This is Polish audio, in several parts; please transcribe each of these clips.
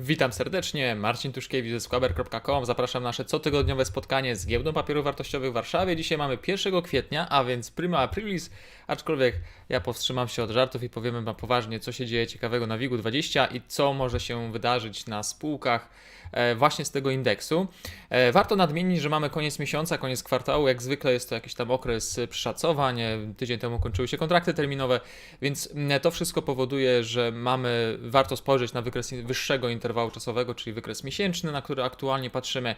Witam serdecznie, Marcin Tuszkiewicz ze squaber.com. Zapraszam na nasze cotygodniowe spotkanie z giełdą papierów wartościowych w Warszawie. Dzisiaj mamy 1 kwietnia, a więc prima aprilis, aczkolwiek ja powstrzymam się od żartów i powiemy Wam poważnie, co się dzieje ciekawego na WIG-20 i co może się wydarzyć na spółkach e, właśnie z tego indeksu. E, Warto nadmienić, że mamy koniec miesiąca, koniec kwartału, jak zwykle jest to jakiś tam okres przeszacowań, tydzień temu kończyły się kontrakty terminowe, więc mm, to wszystko powoduje, że mamy, warto spojrzeć na wykres wyższego interwału czasowego, czyli wykres miesięczny, na który aktualnie patrzymy.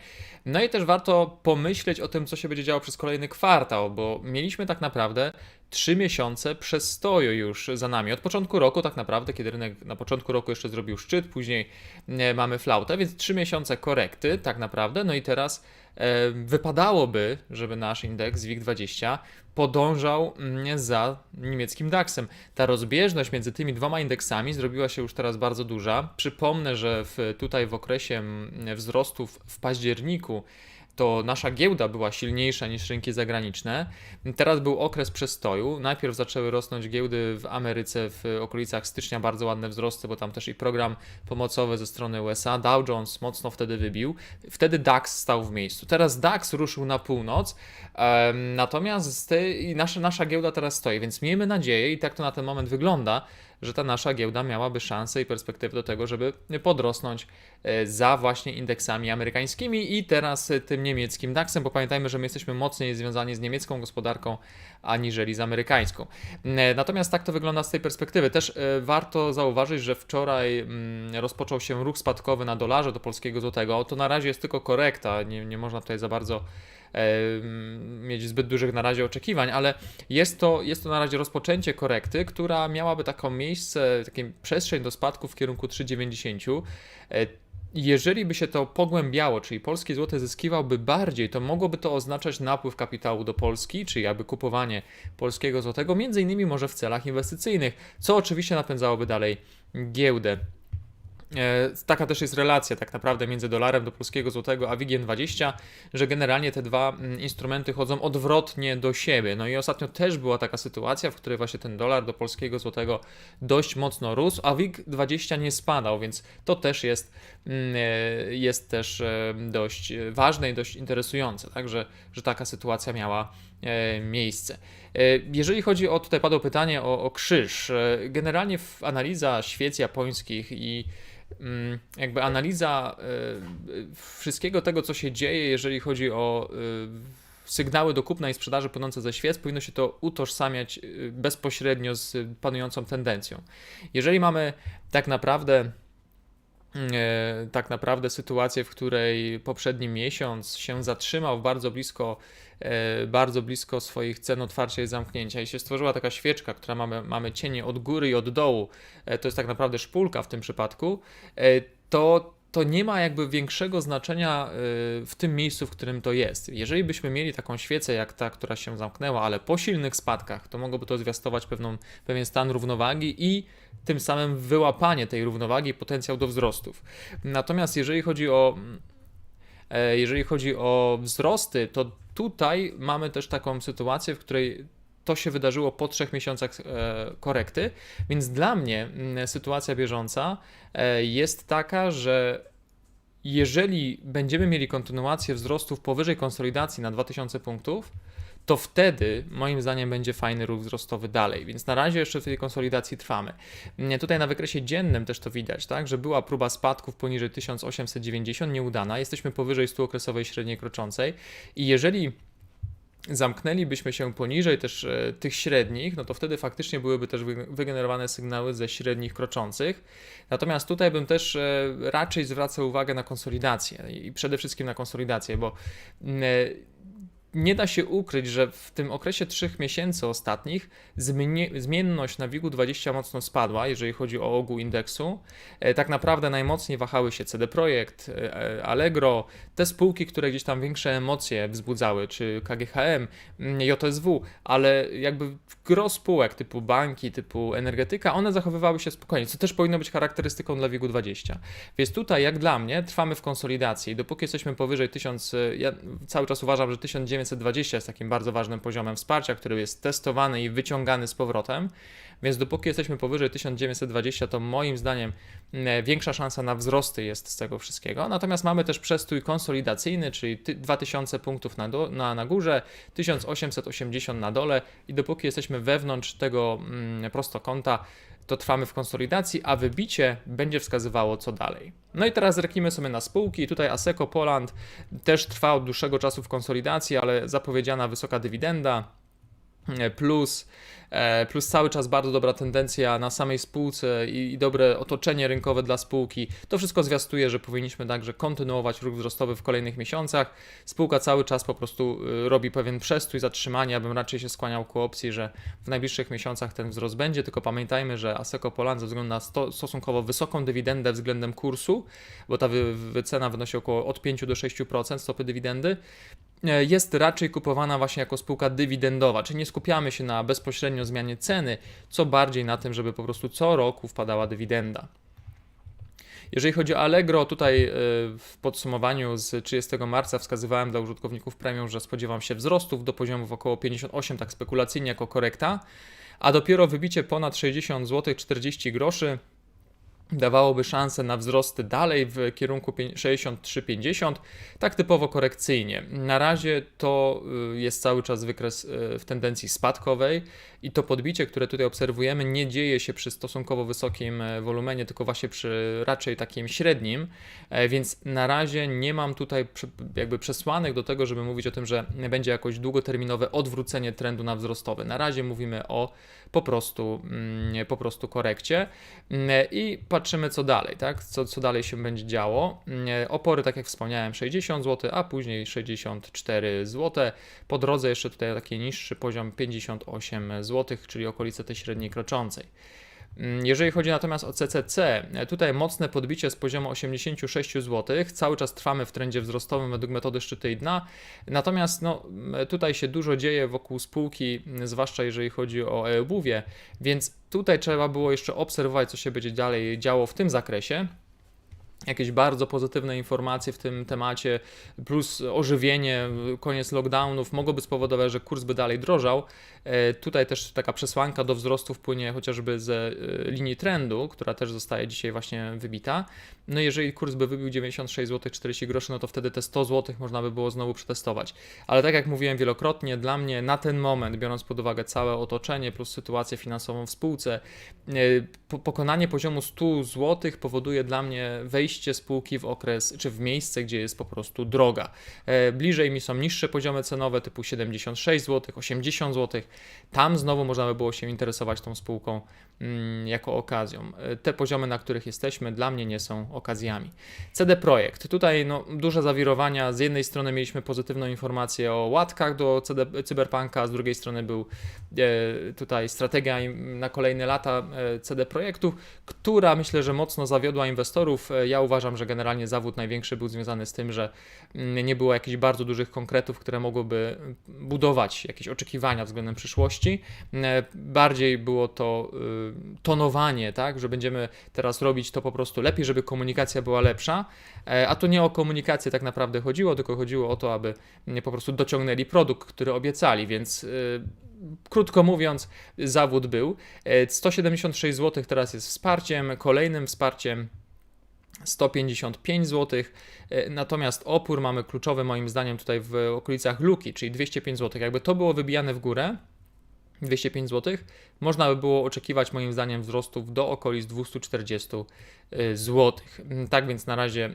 No i też warto pomyśleć o tym, co się będzie działo przez kolejny kwartał, bo mieliśmy tak naprawdę trzy miesiące przestoju już za nami. Od początku roku, tak naprawdę, kiedy rynek na początku roku jeszcze zrobił szczyt, później e, mamy flautę, więc trzy miesiące korekty, tak naprawdę. No i teraz e, wypadałoby, żeby nasz indeks WIG20 podążał mm, za niemieckim DAX-em. Ta rozbieżność między tymi dwoma indeksami zrobiła się już teraz bardzo duża. Przypomnę, że w, tutaj w okresie mm, wzrostów w październiku to nasza giełda była silniejsza niż rynki zagraniczne. Teraz był okres przestoju. Najpierw zaczęły rosnąć giełdy w Ameryce w okolicach stycznia, bardzo ładne wzrosty, bo tam też i program pomocowy ze strony USA. Dow Jones mocno wtedy wybił. Wtedy DAX stał w miejscu. Teraz DAX ruszył na północ, natomiast nasza, nasza giełda teraz stoi, więc miejmy nadzieję, i tak to na ten moment wygląda, że ta nasza giełda miałaby szansę i perspektywę do tego, żeby podrosnąć za właśnie indeksami amerykańskimi i teraz e, tym niemieckim DAX-em, bo pamiętajmy, że my jesteśmy mocniej związani z niemiecką gospodarką aniżeli z amerykańską. E, Natomiast tak to wygląda z tej perspektywy. Też e, warto zauważyć, że wczoraj mm, rozpoczął się ruch spadkowy na dolarze do polskiego złotego. To na razie jest tylko korekta, nie, nie można tutaj za bardzo e, mm, mieć zbyt dużych na razie oczekiwań, ale jest to, jest to na razie rozpoczęcie korekty, która miałaby taką miejsce, taką przestrzeń do spadku w kierunku 3,90. Jeżeli by się to pogłębiało, czyli polski złoty zyskiwałby bardziej, to mogłoby to oznaczać napływ kapitału do Polski, czyli jakby kupowanie polskiego złotego, między innymi może w celach inwestycyjnych, co oczywiście napędzałoby dalej giełdę. E, Taka też jest relacja tak naprawdę między dolarem do polskiego złotego a WIG 20, że generalnie te dwa mm, instrumenty chodzą odwrotnie do siebie. No i ostatnio też była taka sytuacja, w której właśnie ten dolar do polskiego złotego dość mocno rósł, a WIG 20 nie spadał, więc to też jest, mm, e, jest też e, dość ważne i dość interesujące, także że taka sytuacja miała miejsce. Jeżeli chodzi o, tutaj padło pytanie o, o krzyż, generalnie analiza świec japońskich i jakby analiza e, wszystkiego tego, co się dzieje, jeżeli chodzi o e, sygnały do kupna i sprzedaży płynące ze świec, powinno się to utożsamiać bezpośrednio z panującą tendencją. Jeżeli mamy tak naprawdę tak naprawdę sytuację, w której poprzedni miesiąc się zatrzymał bardzo blisko, e, bardzo blisko swoich cen otwarcia i zamknięcia. I się stworzyła taka świeczka, która mamy, mamy cienie od góry i od dołu, e, to jest tak naprawdę szpulka w tym przypadku, e, to to nie ma jakby większego znaczenia y, w tym miejscu, w którym to jest. Jeżeli byśmy mieli taką świecę jak ta, która się zamknęła, ale po silnych spadkach, to mogłoby to zwiastować pewną, pewien stan równowagi i tym samym wyłapanie tej równowagi potencjał do wzrostów. Natomiast jeżeli chodzi o e, jeżeli chodzi o wzrosty, to tutaj mamy też taką sytuację, w której to się wydarzyło po trzech miesiącach e, korekty, więc dla mnie mm, sytuacja bieżąca e, jest taka, że jeżeli będziemy mieli kontynuację wzrostów powyżej konsolidacji na 2000 punktów, to wtedy moim zdaniem będzie fajny ruch wzrostowy dalej, więc na razie jeszcze w tej konsolidacji trwamy. Mm, Tutaj na wykresie dziennym też to widać, tak, że była próba spadków poniżej 1890, nieudana, jesteśmy powyżej 100 okresowej średniej kroczącej. I jeżeli zamknęlibyśmy się poniżej też e, tych średnich, no to wtedy faktycznie byłyby też wy- wygenerowane sygnały ze średnich kroczących. Natomiast tutaj bym też e, raczej zwracał uwagę na konsolidację i przede wszystkim na konsolidację, bo mm, e, nie da się ukryć, że w tym okresie trzech miesięcy ostatnich zmienność na WIG-20 mocno spadła, jeżeli chodzi o ogół indeksu. E, Tak naprawdę najmocniej wahały się CD Projekt, e, Allegro, te spółki, które gdzieś tam większe emocje wzbudzały, czy KGHM, mm, JSW, ale jakby gros spółek typu banki, typu energetyka, one zachowywały się spokojnie, co też powinno być charakterystyką dla WIG-20. Więc tutaj, jak dla mnie, trwamy w konsolidacji. Dopóki jesteśmy powyżej 1000, ja cały czas uważam, że 1900 1920 jest takim bardzo ważnym poziomem wsparcia, który jest testowany i wyciągany z powrotem. Więc dopóki jesteśmy powyżej 1920, to moim zdaniem mm, większa szansa na wzrosty jest z tego wszystkiego. Natomiast mamy też przestój konsolidacyjny, czyli 2000 punktów na, do, na, na górze, 1880 na dole i dopóki jesteśmy wewnątrz tego mm, prostokąta, to trwamy w konsolidacji, a wybicie będzie wskazywało co dalej. No i teraz zerknijmy sobie na spółki. Tutaj Aseco Poland też trwa od dłuższego czasu w konsolidacji, ale zapowiedziana wysoka dywidenda plus E, plus cały czas bardzo dobra tendencja na samej spółce i, dobre otoczenie rynkowe dla spółki. To wszystko zwiastuje, że powinniśmy także kontynuować ruch wzrostowy w kolejnych miesiącach. Spółka cały czas po prostu y, robi pewien przestój, zatrzymanie, abym raczej się skłaniał ku opcji, że w najbliższych miesiącach ten wzrost będzie, tylko pamiętajmy, że Aseco Poland ze względu na sto, stosunkowo wysoką dywidendę względem kursu, bo ta wy, wycena wynosi około od 5 do 6% stopy dywidendy, E, jest raczej kupowana właśnie jako spółka dywidendowa, czyli nie skupiamy się na bezpośrednio zmianie ceny, co bardziej na tym, żeby po prostu co roku wpadała dywidenda. Jeżeli chodzi o Allegro, tutaj e, w podsumowaniu z 30 marca wskazywałem dla użytkowników premium, że spodziewam się wzrostów do poziomów około 58, tak spekulacyjnie jako korekta, a dopiero wybicie ponad 60 zł 40 groszy dawałoby szansę na wzrosty dalej w kierunku 63-50, tak typowo korekcyjnie. Na razie to y, jest cały czas wykres y, w tendencji spadkowej i to podbicie, które tutaj obserwujemy, nie dzieje się przy stosunkowo wysokim e, wolumenie, tylko właśnie przy raczej takim średnim, e, więc na razie nie mam tutaj jakby przesłanek do tego, żeby mówić o tym, że będzie jakoś długoterminowe odwrócenie trendu na wzrostowy. Na razie mówimy o po prostu, mm, po prostu korekcie mm, i patrzymy co dalej, tak? Co, co dalej się będzie działo. Mm, opory, tak jak wspomniałem, 60 zł, a później 64 zł. Po drodze jeszcze tutaj taki niższy poziom 58 zł czyli okolice tej średniej kroczącej. Mm, jeżeli chodzi natomiast o CCC, tutaj mocne podbicie z poziomu 86 zł. Cały czas trwamy w trendzie wzrostowym według metody szczyty i dna. Natomiast no, tutaj się dużo dzieje wokół spółki, zwłaszcza jeżeli chodzi o e-obuwie, więc tutaj trzeba było jeszcze obserwować, co się będzie dalej działo w tym zakresie jakieś bardzo pozytywne informacje w tym temacie, plus ożywienie, koniec lockdownów mogłoby spowodować, że kurs by dalej drożał. E, tutaj też taka przesłanka do wzrostu wpłynie chociażby ze e, linii trendu, która też zostaje dzisiaj właśnie wybita. No jeżeli kurs by wybił 96 zł 40 groszy, no to wtedy te 100 zł można by było znowu przetestować. Ale tak jak mówiłem wielokrotnie, dla mnie na ten moment, biorąc pod uwagę całe otoczenie plus sytuację finansową w spółce, e, pokonanie poziomu 100 zł powoduje dla mnie wejście spółki w okres, czy w miejsce, gdzie jest po prostu droga. Bliżej mi są niższe poziomy cenowe typu 76 zł, 80 zł, tam znowu można by było się interesować tą spółką mm, jako okazją. E, te poziomy, na których jesteśmy, dla mnie nie są okazjami. CD Projekt. Tutaj no, duże zawirowania. Z jednej strony mieliśmy pozytywną informację o łatkach do CD, Cyberpunka, z drugiej strony był e, tutaj strategia na kolejne lata e, CD Projektu, która myślę, że mocno zawiodła inwestorów. E, ja uważam, że generalnie zawód największy był związany z tym, że mm, nie było jakichś bardzo dużych konkretów, które mogłyby budować jakieś oczekiwania względem przyszłości. E, bardziej było to y, tonowanie, tak, że będziemy teraz robić to po prostu lepiej, żeby komunikacja była lepsza, e, a to nie o komunikację tak naprawdę chodziło, tylko chodziło o to, aby po prostu dociągnęli produkt, który obiecali, więc krótko mówiąc, zawód był. 176 e, zł teraz jest wsparciem, kolejnym wsparciem 155 zł, natomiast opór mamy kluczowy moim zdaniem tutaj w okolicach luki, czyli 205 zł. Jakby to było wybijane w górę, 205 zł, można by było oczekiwać moim zdaniem wzrostów do okolic 240 y, zł. Tak więc na razie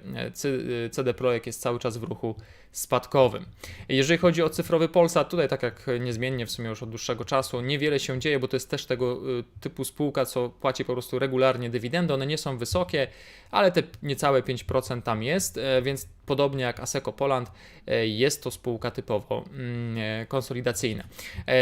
y, CD Projekt jest cały czas w ruchu spadkowym. Jeżeli chodzi o cyfrowy Polsat, tutaj tak jak niezmiennie w sumie już od dłuższego czasu, niewiele się dzieje, bo to jest też tego y, typu spółka, co płaci po prostu regularnie dywidendy. One nie są wysokie, ale te niecałe 5% tam jest, więc podobnie jak Aseco Poland, jest to spółka typowo mm, konsolidacyjna.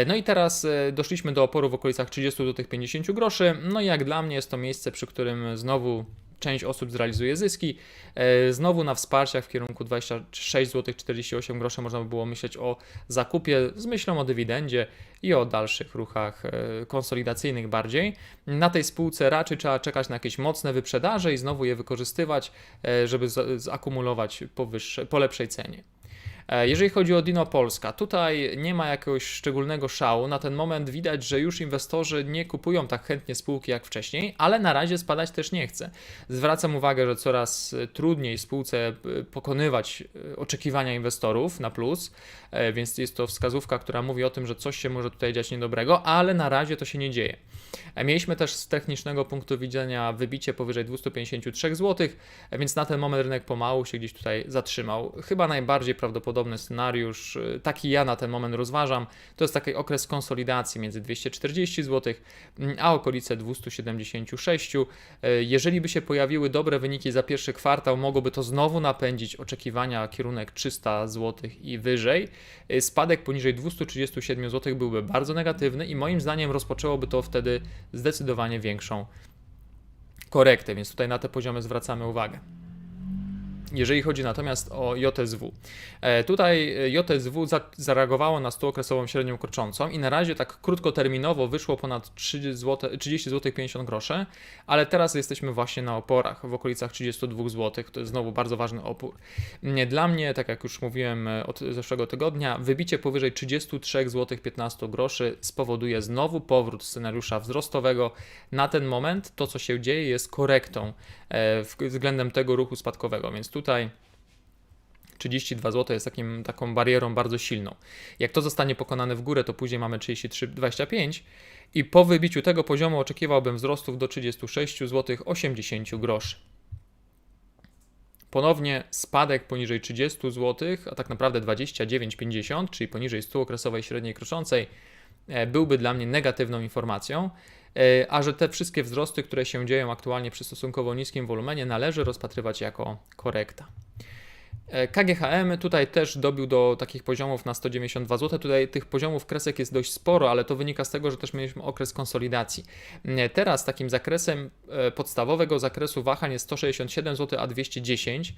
No i teraz doszliśmy do oporu w okolicach 30 do tych 50 groszy. No i jak dla mnie jest to miejsce, przy którym znowu część osób zrealizuje zyski. E, znowu na wsparciach w kierunku 26 zł 48 groszy można by było myśleć o zakupie z myślą o dywidendzie i o dalszych ruchach e, konsolidacyjnych bardziej. Na tej spółce raczej trzeba czekać na jakieś mocne wyprzedaże i znowu je wykorzystywać, e, żeby zakumulować po, wyższe, po lepszej cenie. E, Jeżeli chodzi o Dino Polska, tutaj nie ma jakiegoś szczególnego szału. Na ten moment widać, że już inwestorzy nie kupują tak chętnie spółki jak wcześniej, ale na razie spadać też nie chce. Zwracam uwagę, że coraz e, trudniej spółce e, pokonywać oczekiwania inwestorów na plus, więc jest to wskazówka, która mówi o tym, że coś się może tutaj dziać niedobrego, ale na razie to się nie dzieje. Mieliśmy też z technicznego punktu widzenia wybicie powyżej 253 zł, więc na ten moment rynek pomału się gdzieś tutaj zatrzymał. Chyba najbardziej prawdopodobny scenariusz, e, taki ja na ten moment rozważam, to jest taki okres konsolidacji między 240 zł mm, a okolice 276. E, Jeżeli by się pojawiły dobre wyniki za pierwszy kwartał, mogłoby to znowu napędzić oczekiwania kierunek 300 zł i wyżej. E, Spadek poniżej 237 zł byłby bardzo negatywny i moim zdaniem rozpoczęłoby to wtedy zdecydowanie większą korektę, więc tutaj na te poziomy zwracamy uwagę. Jeżeli chodzi natomiast o JSW, e, tutaj e, JSW za, zareagowało na 100-okresową średnią kroczącą i na razie tak krótkoterminowo wyszło ponad 30 zł, 30 zł 50 groszy, ale teraz jesteśmy właśnie na oporach w okolicach 32 zł. To jest znowu bardzo ważny opór. Nie, Dla mnie, tak jak już mówiłem e, od zeszłego tygodnia, wybicie powyżej 33 zł 15 groszy spowoduje znowu powrót scenariusza wzrostowego. Na ten moment to, co się dzieje, jest korektą względem tego ruchu spadkowego, więc tutaj 32 zł jest takim, taką barierą bardzo silną. Jak to zostanie pokonane w górę, to później mamy 33,25 i po wybiciu tego poziomu oczekiwałbym wzrostów do 36 zł 80 groszy. Ponownie spadek poniżej 30 zł, a tak naprawdę 29,50, czyli poniżej 100 okresowej średniej kroczącej, e, byłby dla mnie negatywną informacją, e, a że te wszystkie wzrosty, które się dzieją aktualnie przy stosunkowo niskim wolumenie, należy rozpatrywać jako korekta. E, KGHM tutaj też dobił do takich poziomów na 192 zł. Tutaj tych poziomów kresek jest dość sporo, ale to wynika z tego, że też mieliśmy okres konsolidacji. E, Teraz takim zakresem e, podstawowego zakresu wahań jest 167 zł, a 210.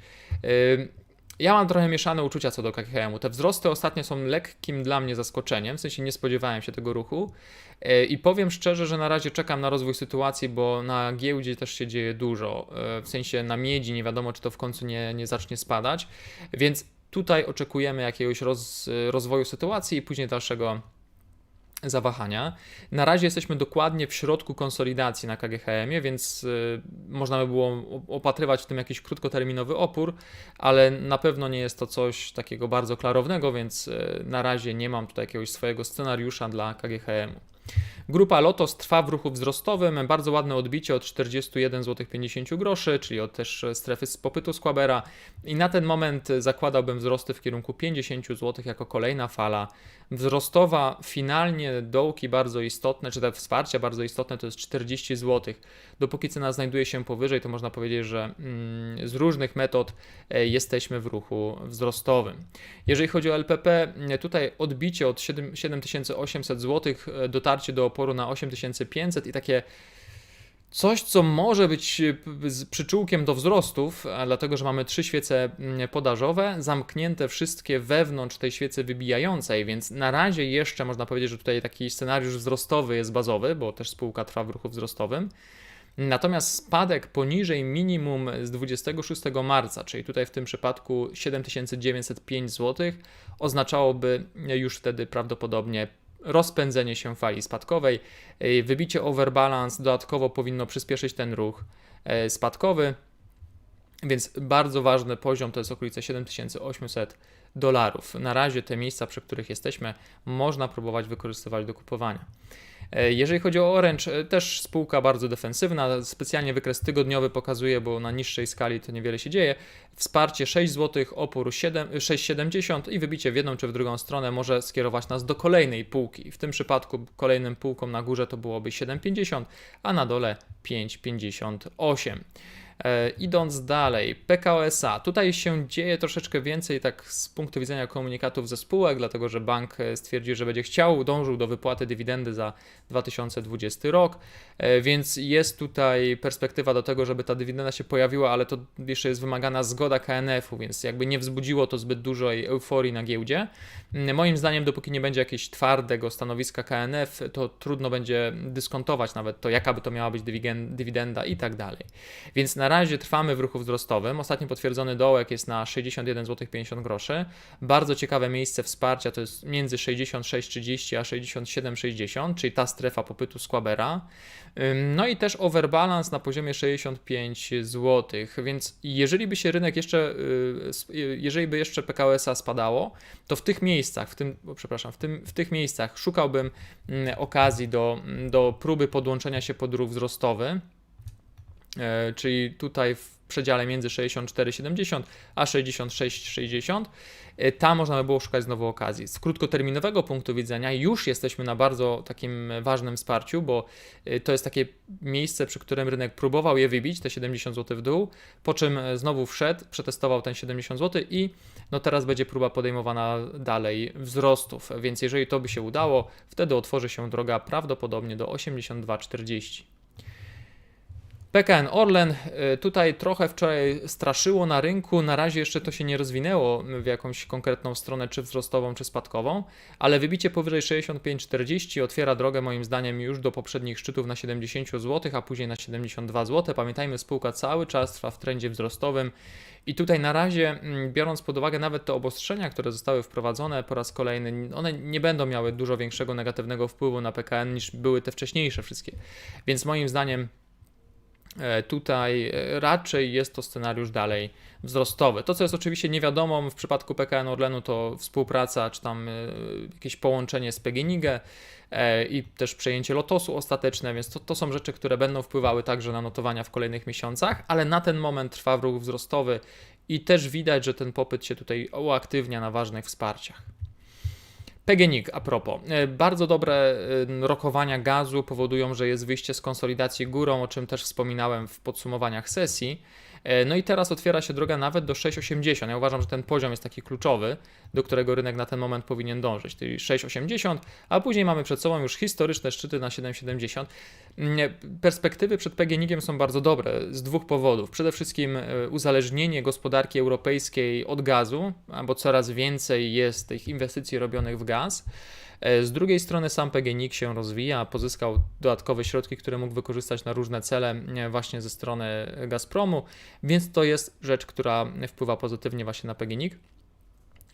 Ja mam trochę mieszane uczucia co do KGHM-u. Te wzrosty ostatnio są lekkim dla mnie zaskoczeniem, w sensie nie spodziewałem się tego ruchu. E, I powiem szczerze, że na razie czekam na rozwój sytuacji, bo na giełdzie też się dzieje dużo. E, W sensie na miedzi nie wiadomo, czy to w końcu nie, nie zacznie spadać. Więc tutaj oczekujemy jakiegoś roz, rozwoju sytuacji i później dalszego zawahania. Na razie jesteśmy dokładnie w środku konsolidacji na KGHM-ie, więc y, można by było opatrywać w tym jakiś krótkoterminowy opór, ale na pewno nie jest to coś takiego bardzo klarownego, więc y, na razie nie mam tutaj jakiegoś swojego scenariusza dla KGHM-u. Grupa Lotos trwa w ruchu wzrostowym, bardzo ładne odbicie od 41 zł 50 groszy, czyli od też strefy z popytu Squabera i na ten moment zakładałbym wzrosty w kierunku 50 zł jako kolejna fala wzrostowa. Finalnie dołki bardzo istotne, czy te wsparcia bardzo istotne to jest 40 zł. Dopóki cena znajduje się powyżej, to można powiedzieć, że mm, z różnych metod e, jesteśmy w ruchu wzrostowym. Jeżeli chodzi o LPP, tutaj odbicie od 7 7800 zł, e, dotarcie do oporu na 8500 i takie coś, co może być e, przyczółkiem do wzrostów, a dlatego że mamy trzy świece mm, podażowe, zamknięte wszystkie wewnątrz tej świecy wybijającej, więc na razie jeszcze można powiedzieć, że tutaj taki scenariusz wzrostowy jest bazowy, bo też spółka trwa w ruchu wzrostowym. Natomiast spadek poniżej minimum z 26 marca, czyli tutaj w tym przypadku 7905 zł, oznaczałoby już wtedy prawdopodobnie rozpędzenie się fali spadkowej. Yy, Wybicie overbalance dodatkowo powinno przyspieszyć ten ruch e, spadkowy, więc bardzo ważny poziom to jest okolice 7800 dolarów. Na razie te miejsca, przy których jesteśmy, można próbować wykorzystywać do kupowania. E, Jeżeli chodzi o Orange, e, też spółka bardzo defensywna. Specjalnie wykres tygodniowy pokazuje, bo na niższej skali to niewiele się dzieje. Wsparcie 6 zł, opór 7 6,70 i wybicie w jedną czy w drugą stronę może skierować nas do kolejnej półki. W tym przypadku kolejnym półką na górze to byłoby 7,50, a na dole 5,58. E, idąc dalej, PKOSA. Tutaj się dzieje troszeczkę więcej tak z punktu widzenia komunikatów ze spółek, dlatego że bank e, stwierdził, że będzie chciał, dążył do wypłaty dywidendy za 2020 rok, e, więc jest tutaj perspektywa do tego, żeby ta dywidenda się pojawiła, ale to jeszcze jest wymagana zgoda KNF-u, więc jakby nie wzbudziło to zbyt dużej euforii na giełdzie. Moim zdaniem, dopóki nie będzie jakiegoś twardego stanowiska KNF, to trudno będzie dyskontować nawet to, jaka by to miała być dywidenda i tak dalej. Więc na razie trwamy w ruchu wzrostowym. Ostatni potwierdzony dołek jest na 61 zł 50 groszy. Bardzo ciekawe miejsce wsparcia to jest między 66,30 a 67,60, czyli ta strefa popytu Squabera. No i też overbalance na poziomie 65 zł, więc jeżeli by się rynek jeszcze, y, jeżeli by jeszcze PKO SA spadało, to w tych miejscach, w tym, przepraszam, w, tym, w tych miejscach szukałbym mm, okazji do, do próby podłączenia się pod ruch wzrostowy. E, czyli tutaj w przedziale między 64,70 a 66,60. E, Tam można by było szukać znowu okazji. Z krótkoterminowego punktu widzenia już jesteśmy na bardzo takim ważnym wsparciu, bo e, to jest takie miejsce, przy którym rynek próbował je wybić, te 70 zł w dół, po czym e, znowu wszedł, przetestował ten 70 zł i no teraz będzie próba podejmowana dalej wzrostów, więc jeżeli to by się udało, wtedy otworzy się droga prawdopodobnie do 82,40. PKN Orlen y, tutaj trochę wczoraj straszyło na rynku. Na razie jeszcze to się nie rozwinęło w jakąś konkretną stronę, czy wzrostową, czy spadkową, ale wybicie powyżej 65,40 otwiera drogę moim zdaniem już do poprzednich szczytów na 70 zł, a później na 72 zł. Pamiętajmy, spółka cały czas trwa w trendzie wzrostowym. I tutaj na razie, mm, biorąc pod uwagę nawet te obostrzenia, które zostały wprowadzone po raz kolejny, one nie będą miały dużo większego negatywnego wpływu na PKN niż były te wcześniejsze wszystkie. Więc moim zdaniem E, Tutaj e, raczej jest to scenariusz dalej wzrostowy. To, co jest oczywiście niewiadomą w przypadku PKN Orlenu, to współpraca czy tam e, jakieś połączenie z PGNiG i też przejęcie Lotosu ostateczne, więc to, to są rzeczy, które będą wpływały także na notowania w kolejnych miesiącach, ale na ten moment trwa ruch wzrostowy i też widać, że ten popyt się tutaj uaktywnia na ważnych wsparciach. PGNiG a propos. E, Bardzo dobre e, rokowania gazu powodują, że jest wyjście z konsolidacji górą, o czym też wspominałem w podsumowaniach sesji. E, No i teraz otwiera się droga nawet do 6,80. Ja uważam, że ten poziom jest taki kluczowy, do którego rynek na ten moment powinien dążyć, czyli 6,80, a później mamy przed sobą już historyczne szczyty na 7,70. Mm, Perspektywy przed PGNiG-iem są bardzo dobre z dwóch powodów. Przede wszystkim e, uzależnienie gospodarki europejskiej od gazu, bo coraz więcej jest tych inwestycji robionych w gaz. E, Z drugiej strony sam PGNiG się rozwija, pozyskał dodatkowe środki, które mógł wykorzystać na różne cele e, właśnie ze strony Gazpromu, więc to jest rzecz, która wpływa pozytywnie właśnie na PGNiG.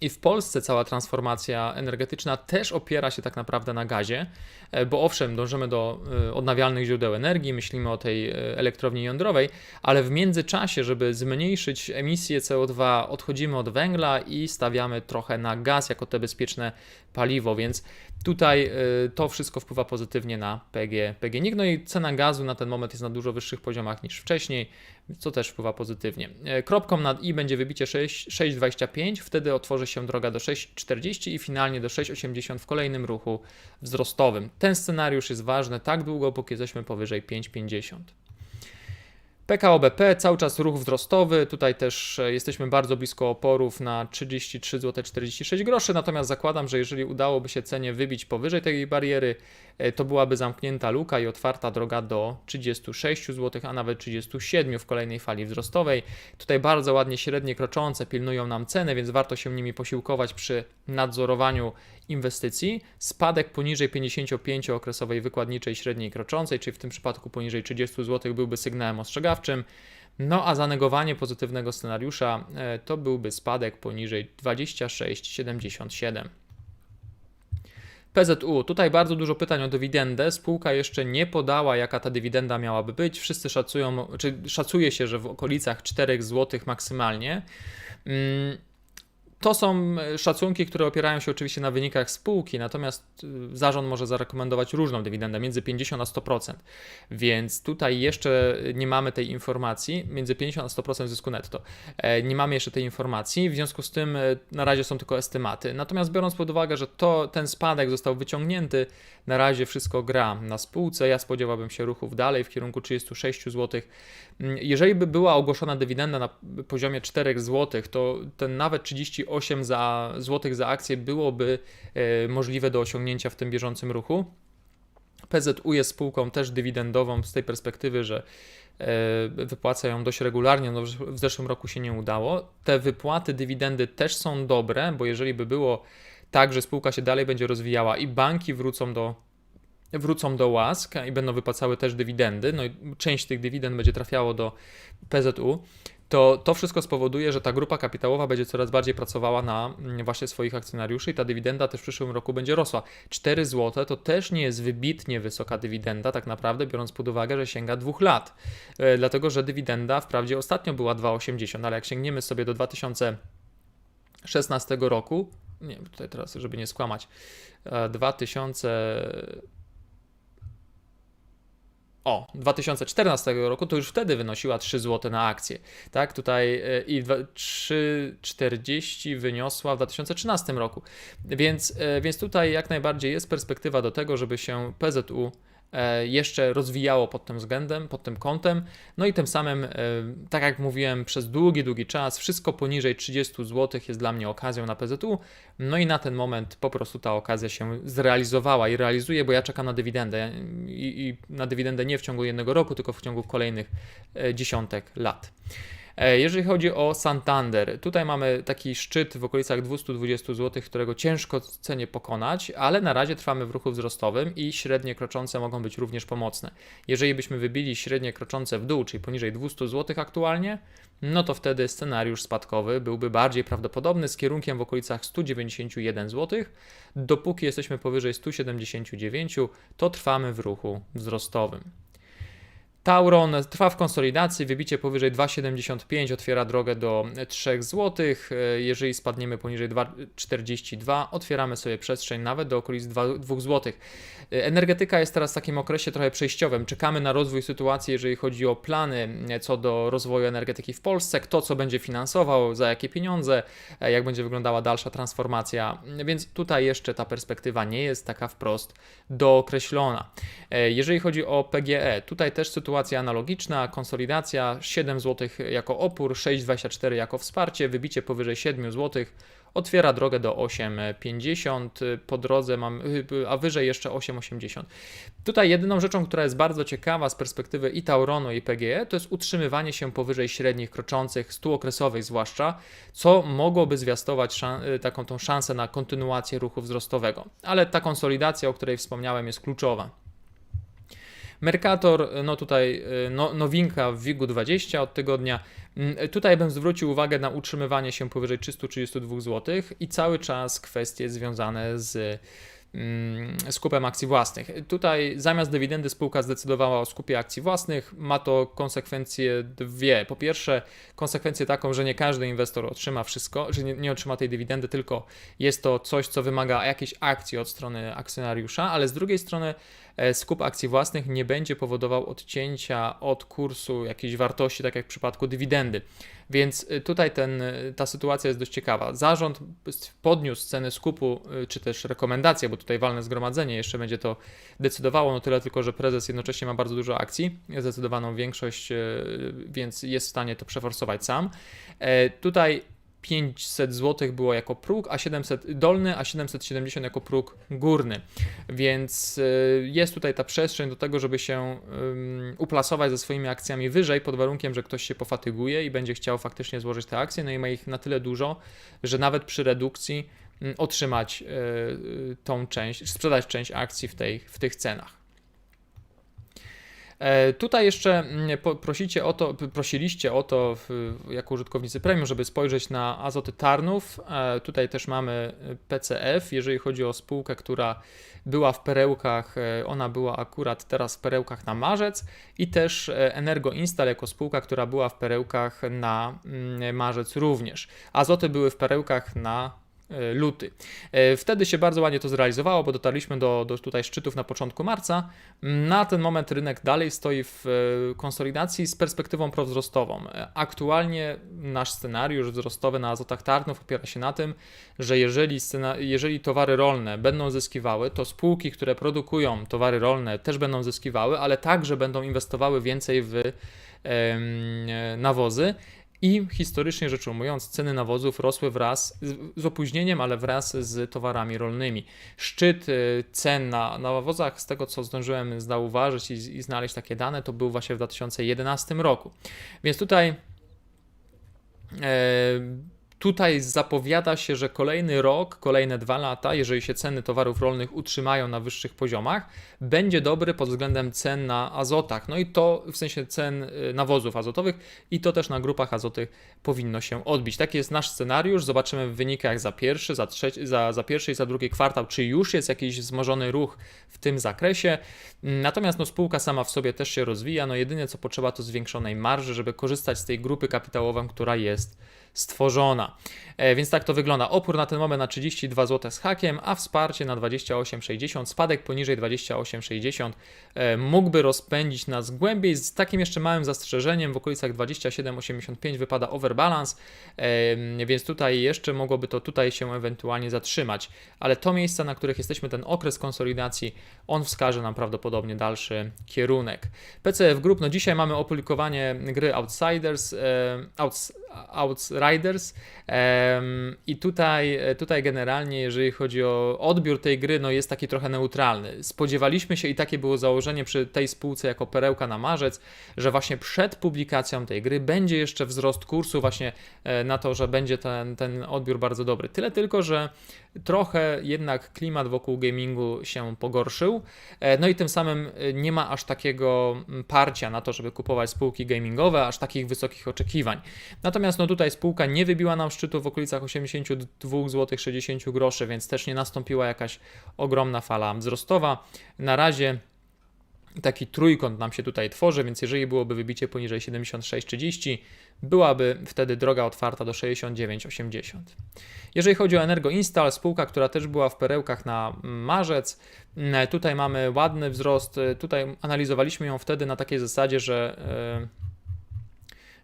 I w Polsce cała transformacja energetyczna też opiera się tak naprawdę na gazie, e, bo owszem, dążymy do e, odnawialnych źródeł energii, myślimy o tej e, elektrowni jądrowej, ale w międzyczasie, żeby zmniejszyć emisję CO2, odchodzimy od węgla i stawiamy trochę na gaz jako te bezpieczne paliwo, więc tutaj to wszystko wpływa pozytywnie na PG, PGNiG. No i cena gazu na ten moment jest na dużo wyższych poziomach niż wcześniej, co też wpływa pozytywnie. Kropką nad i będzie wybicie 6 6,25, wtedy otworzy się droga do 6,40 i finalnie do 6,80 w kolejnym ruchu wzrostowym. Ten scenariusz jest ważny tak długo, póki jesteśmy powyżej 5,50. PKO BP, cały czas ruch wzrostowy, tutaj też e, jesteśmy bardzo blisko oporów na 33 zł 46 groszy, natomiast zakładam, że jeżeli udałoby się cenie wybić powyżej tej bariery, e, to byłaby zamknięta luka i otwarta droga do 36 zł, a nawet 37 w kolejnej fali wzrostowej. Tutaj bardzo ładnie średnie kroczące pilnują nam ceny, więc warto się nimi posiłkować przy nadzorowaniu inwestycji. Spadek poniżej 55 okresowej wykładniczej średniej kroczącej, czyli w tym przypadku poniżej 30 zł byłby sygnałem ostrzegawczym. No a zanegowanie pozytywnego scenariusza e, to byłby spadek poniżej 26,77. PZU. Tutaj bardzo dużo pytań o dywidendę. Spółka jeszcze nie podała, jaka ta dywidenda miałaby być. Wszyscy szacują, czy szacuje się, że w okolicach 4 zł maksymalnie. Mm, To są szacunki, które opierają się oczywiście na wynikach spółki, natomiast y, zarząd może zarekomendować różną dywidendę, między 50 a 100%. Więc tutaj jeszcze nie mamy tej informacji, między 50 a 100% zysku netto. E, Nie mamy jeszcze tej informacji, w związku z tym e, na razie są tylko estymaty. Natomiast biorąc pod uwagę, że to, ten spadek został wyciągnięty, na razie wszystko gra na spółce, ja spodziewałbym się ruchów dalej w kierunku 36 zł. Mm, Jeżeli by była ogłoszona dywidenda na poziomie 4 zł, to ten nawet 38 za, zł za akcję byłoby e, możliwe do osiągnięcia w tym bieżącym ruchu. PZU jest spółką też dywidendową z tej perspektywy, że e, wypłaca ją dość regularnie, no w zeszłym roku się nie udało. Te wypłaty dywidendy też są dobre, bo jeżeli by było tak, że spółka się dalej będzie rozwijała i banki wrócą do wrócą do łask i będą wypłacały też dywidendy, no i część tych dywidend będzie trafiało do PZU, to to wszystko spowoduje, że ta grupa kapitałowa będzie coraz bardziej pracowała na mm, właśnie swoich akcjonariuszy i ta dywidenda też w przyszłym roku będzie rosła. 4 zł to też nie jest wybitnie wysoka dywidenda, tak naprawdę, biorąc pod uwagę, że sięga dwóch lat. E, dlatego, że dywidenda wprawdzie ostatnio była 2,80, ale jak sięgniemy sobie do 2016 roku, nie tutaj teraz, żeby nie skłamać, e, 2000 o, 2014 roku to już wtedy wynosiła 3 zł na akcję, tak? Tutaj e, i 3,40 wyniosła w 2013 roku. Więc, e, więc tutaj jak najbardziej jest perspektywa do tego, żeby się PZU jeszcze rozwijało pod tym względem, pod tym kątem. No i tym samym, e, tak jak mówiłem, przez długi, długi czas, wszystko poniżej 30 zł jest dla mnie okazją na PZU. No i na ten moment po prostu ta okazja się zrealizowała i realizuje, bo ja czekam na dywidendę i, i na dywidendę nie w ciągu jednego roku, tylko w ciągu kolejnych e, dziesiątek lat. E, jeżeli chodzi o Santander, tutaj mamy taki szczyt w okolicach 220 zł, którego ciężko cenie pokonać, ale na razie trwamy w ruchu wzrostowym i średnie kroczące mogą być również pomocne. Jeżeli byśmy wybili średnie kroczące w dół, czyli poniżej 200 zł aktualnie, no to wtedy scenariusz spadkowy byłby bardziej prawdopodobny z kierunkiem w okolicach 191 zł. Dopóki jesteśmy powyżej 179, to trwamy w ruchu wzrostowym. Tauron trwa w konsolidacji, wybicie powyżej 2,75 otwiera drogę do 3 zł. Jeżeli spadniemy poniżej 2,42, otwieramy sobie przestrzeń nawet do okolic 2, 2 zł. Energetyka jest teraz w takim okresie trochę przejściowym. Czekamy na rozwój sytuacji, jeżeli chodzi o plany co do rozwoju energetyki w Polsce, kto co będzie finansował, za jakie pieniądze, jak będzie wyglądała dalsza transformacja. Więc tutaj jeszcze ta perspektywa nie jest taka wprost dookreślona. Jeżeli chodzi o PGE, tutaj też sytuacja sytuacja analogiczna, konsolidacja 7 zł jako opór, 6,24 jako wsparcie, wybicie powyżej 7 zł otwiera drogę do 8,50, po drodze mam, a wyżej jeszcze 8,80. Tutaj jedyną rzeczą, która jest bardzo ciekawa z perspektywy i Tauronu i PGE, to jest utrzymywanie się powyżej średnich kroczących, stuokresowych zwłaszcza, co mogłoby zwiastować taką tą szansę na kontynuację ruchu wzrostowego. Ale ta konsolidacja, o której wspomniałem, jest kluczowa. Mercator, no tutaj y, no, nowinka w WIG-u 20 od tygodnia. Mm, tutaj bym zwrócił uwagę na utrzymywanie się powyżej 332 zł i cały czas kwestie związane z Mm, skupem akcji własnych. Tutaj zamiast dywidendy spółka zdecydowała o skupie akcji własnych. Ma to konsekwencje dwie. Po pierwsze, konsekwencję taką, że nie każdy inwestor otrzyma wszystko, że nie, nie otrzyma tej dywidendy, tylko jest to coś, co wymaga jakiejś akcji od strony akcjonariusza, ale z drugiej strony skup akcji własnych nie będzie powodował odcięcia od kursu jakiejś wartości, tak jak w przypadku dywidendy. Więc y, tutaj ten, y, ta sytuacja jest dość ciekawa. Zarząd podniósł ceny skupu, czy też rekomendacje, bo tutaj walne zgromadzenie jeszcze będzie to decydowało, no tyle tylko, że prezes jednocześnie ma bardzo dużo akcji, zdecydowaną większość, więc jest w stanie to przeforsować sam. E, tutaj 500 zł było jako próg, a 700 dolny, a 770 jako próg górny. Więc y, jest tutaj ta przestrzeń do tego, żeby się uplasować ze swoimi akcjami wyżej, pod warunkiem, że ktoś się pofatyguje i będzie chciał faktycznie złożyć te akcje, no i ma ich na tyle dużo, że nawet przy redukcji otrzymać y, y, tą część, sprzedać część akcji w, tej, w tych cenach. E, tutaj jeszcze mm, prosicie o to, prosiliście o to jako użytkownicy premium, żeby spojrzeć na azoty Tarnów. E, tutaj też mamy PCF, jeżeli chodzi o spółkę, która była w perełkach, e, ona była akurat teraz w perełkach na marzec i też Energo Install jako spółka, która była w perełkach na mm, marzec również. Azoty były w perełkach na E, luty. E, wtedy się bardzo ładnie to zrealizowało, bo dotarliśmy do, do tutaj szczytów na początku marca. Na ten moment rynek dalej stoi w e, konsolidacji z perspektywą prowzrostową. Aktualnie nasz scenariusz wzrostowy na azotach Tarnów opiera się na tym, że jeżeli, jeżeli towary rolne będą zyskiwały, to spółki, które produkują towary rolne też będą zyskiwały, ale także będą inwestowały więcej w nawozy i historycznie rzecz ujmując, ceny nawozów rosły wraz z opóźnieniem, ale wraz z towarami rolnymi. Szczyt y, cen na, nawozach, z tego co zdążyłem zauważyć i, i znaleźć takie dane, to był właśnie w 2011 roku. Więc tutaj e, Tutaj zapowiada się, że kolejny rok, kolejne dwa lata, jeżeli się ceny towarów rolnych utrzymają na wyższych poziomach, będzie dobry pod względem cen na azotach. No i to w sensie cen y, nawozów azotowych i to też na grupach azotych powinno się odbić. Taki jest nasz scenariusz. Zobaczymy w wynikach za pierwszy, za, trzeci, za, za pierwszy i za drugi kwartał, czy już jest jakiś wzmożony ruch w tym zakresie. Natomiast no, spółka sama w sobie też się rozwija. No jedynie co potrzeba to zwiększonej marży, żeby korzystać z tej grupy kapitałowej, która jest stworzona. E, więc tak to wygląda. Opór na ten moment na 32 zł z hakiem, a wsparcie na 28,60. Spadek poniżej 28,60 e, mógłby rozpędzić nas głębiej z takim jeszcze małym zastrzeżeniem. W okolicach 27,85 wypada overbalance, e, więc tutaj jeszcze mogłoby to tutaj się ewentualnie zatrzymać. Ale to miejsca, na których jesteśmy, ten okres konsolidacji, on wskaże nam prawdopodobnie dalszy kierunek. PCF Group, no dzisiaj mamy opublikowanie gry Outsiders, e, outs, Outriders em, i tutaj, tutaj generalnie, jeżeli chodzi o odbiór tej gry, no jest taki trochę neutralny. Spodziewaliśmy się i takie było założenie przy tej spółce jako perełka na marzec, że właśnie przed publikacją tej gry będzie jeszcze wzrost kursu właśnie e, na to, że będzie ten, ten odbiór bardzo dobry. Tyle tylko, że trochę jednak klimat wokół gamingu się pogorszył, e, no i tym samym e, nie ma aż takiego mm, parcia na to, żeby kupować spółki gamingowe, aż takich wysokich oczekiwań. Natomiast no tutaj spółka nie wybiła nam szczytu w okolicach 82 zł 60 groszy, więc też nie nastąpiła jakaś ogromna fala wzrostowa. Na razie taki trójkąt nam się tutaj tworzy, więc jeżeli byłoby wybicie poniżej 76,30, byłaby wtedy droga otwarta do 69,80. Jeżeli chodzi o Energo Install, spółka, która też była w perełkach na marzec, tutaj mamy ładny wzrost. Tutaj analizowaliśmy ją wtedy na takiej zasadzie, że yy,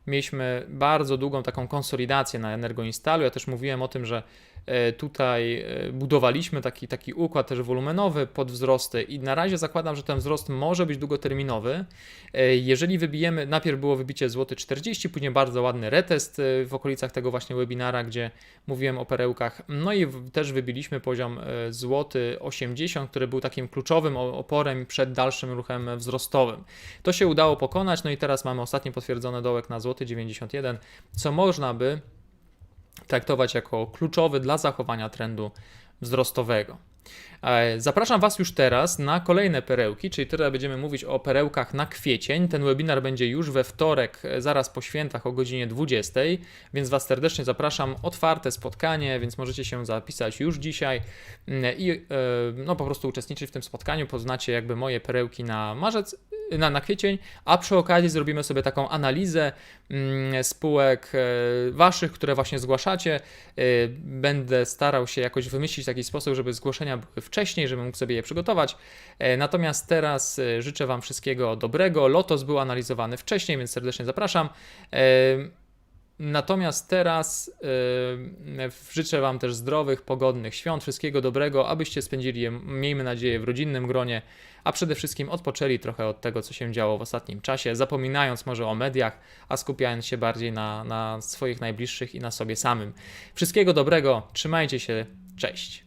mieliśmy bardzo długą taką konsolidację na Energoinstalu. Ja też mówiłem o tym, że e, tutaj e, budowaliśmy taki, taki układ też wolumenowy pod wzrosty i na razie zakładam, że ten wzrost może być długoterminowy. E, jeżeli wybijemy, najpierw było wybicie złoty 40, później bardzo ładny retest w okolicach tego właśnie webinara, gdzie mówiłem o perełkach, no i też wybiliśmy poziom złoty 80, który był takim kluczowym oporem przed dalszym ruchem wzrostowym. To się udało pokonać, no i teraz mamy ostatni potwierdzony dołek na złoty 91, co można by traktować jako kluczowy dla zachowania trendu wzrostowego. E, zapraszam Was już teraz na kolejne perełki, czyli teraz będziemy mówić o perełkach na kwiecień. Ten webinar będzie już we wtorek, e, zaraz po świętach o godzinie 20, więc Was serdecznie zapraszam. Otwarte spotkanie, więc możecie się zapisać już dzisiaj mm, i e, no, po prostu uczestniczyć w tym spotkaniu. Poznacie jakby moje perełki na marzec na, na kwiecień, a przy okazji zrobimy sobie taką analizę mm, spółek e, waszych, które właśnie zgłaszacie. E, będę starał się jakoś wymyślić taki sposób, żeby zgłoszenia były wcześniej, żebym mógł sobie je przygotować. E, natomiast teraz życzę Wam wszystkiego dobrego. Lotos był analizowany wcześniej, więc serdecznie zapraszam. Natomiast teraz yy, życzę Wam też zdrowych, pogodnych świąt, wszystkiego dobrego, abyście spędzili je, miejmy nadzieję, w rodzinnym gronie, a przede wszystkim odpoczęli trochę od tego, co się działo w ostatnim czasie, zapominając może o mediach, a skupiając się bardziej na, na swoich najbliższych i na sobie samym. Wszystkiego dobrego, trzymajcie się, cześć.